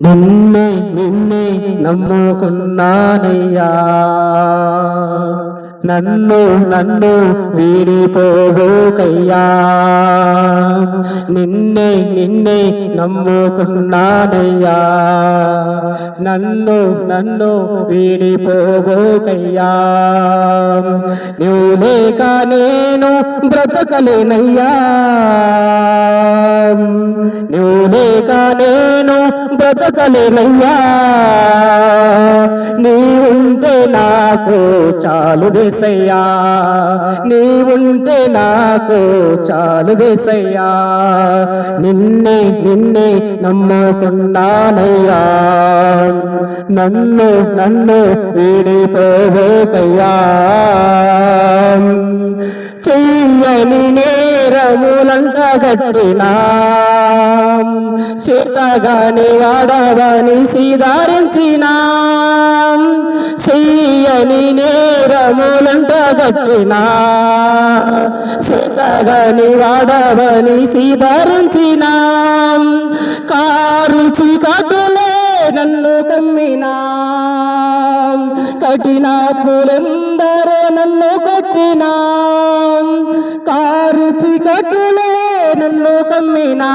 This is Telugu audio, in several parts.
నిన్నే నిన్నే నమ్ముకున్నానయ్యా. నన్ను నన్ను వీడిపోవోకయ్యా. నిన్నే నిన్నే నమ్ముకున్నానయ్యా. నన్ను నన్ను వీడిపోవోకయ్యా. నువ్వు లేక నేను బ్రతకలేనయ్యా. నువ్వు లేక నేను బ్రత బ్రతకలేనయ్యా నీ ఉంటే నాకు చాలు వేసయ్యా నీ ఉంటే నాకు చాలు వేసయ్యా నిన్నే నిన్నే నమ్ముకున్నానయ్యా నన్ను నన్ను వీడిపోవేకయ్యా చెయ్యని నేరములంట కట్టినా. సీతగాని వాడవని సీదారించినా. సీయని నేరములంట కట్టినా. సీతగాని వాడవని సీదారించినా. కారు చీకటులే నన్ను కమ్మినా. కఠిన పూలెందరో నన్ను కొట్టినా. కట్టులే నన్ను కమ్మినా.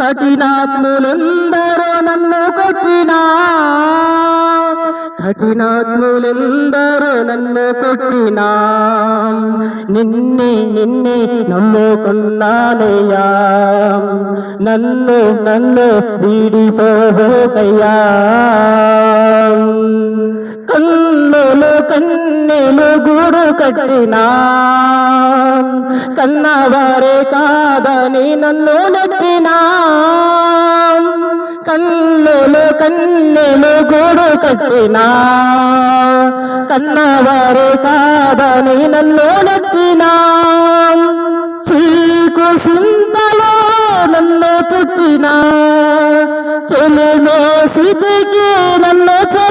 కఠినాత్ములెందరో నన్ను కొట్టినా. కఠినాత్ములెందరో నన్ను కొట్టినా. నిన్నే నిన్నే నమ్ముకున్నానయ్యా నన్ను నన్ను వీడిపోకయ్యా కన్నులు కన్ను గూడు కట్టినా. కన్నవారే కాదని నన్ను నెట్టినా. కన్నులు కన్నెలు గూడు కట్టినా. కన్నవారే కాదని నన్ను నెట్టినా. చీకు సింతలో నన్ను చుట్టినా. చెలిమే సితికి నన్ను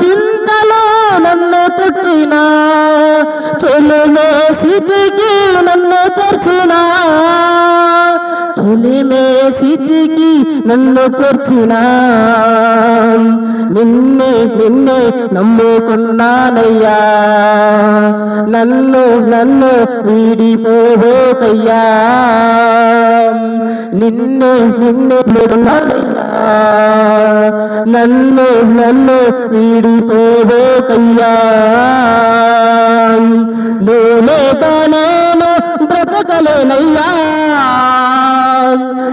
చింతలో నన్ను చుట్టినా చెలిమే సితికి నన్ను చర్చినా చెలిమే సిద్ధికి నన్ను చర్చినా. నిన్నే నిన్నే నమ్ముకున్నానయ్యా. నన్ను నన్ను వీడిపోకయ్యా నిన్ను నిన్ను నన్ను నన్ను వీడిపోకయ్యా నువ్వు లేక నేను బ్రతకలేనయ్యా.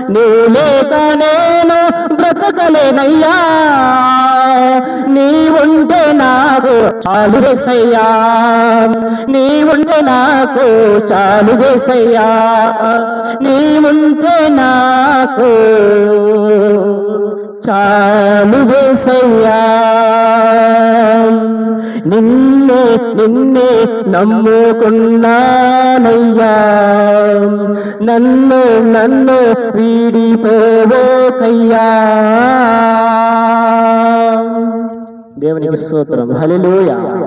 నువ్వు లేక నేను బ్రతకలేనయ్యా. నీ ఉంటే నాకు చాలు వేసయ్యా. నీ ఉంటే నాకు చాలు వేసయ్యా. నీ ఉంటే నాకు చాలు వేసయ్యా. నిన్నే నిన్నే నమ్ముకున్నానయ్యా. నన్ను నన్ను వీడిపోవోకయ్యా. దేవునికి స్తోత్రం. హల్లెలూయా.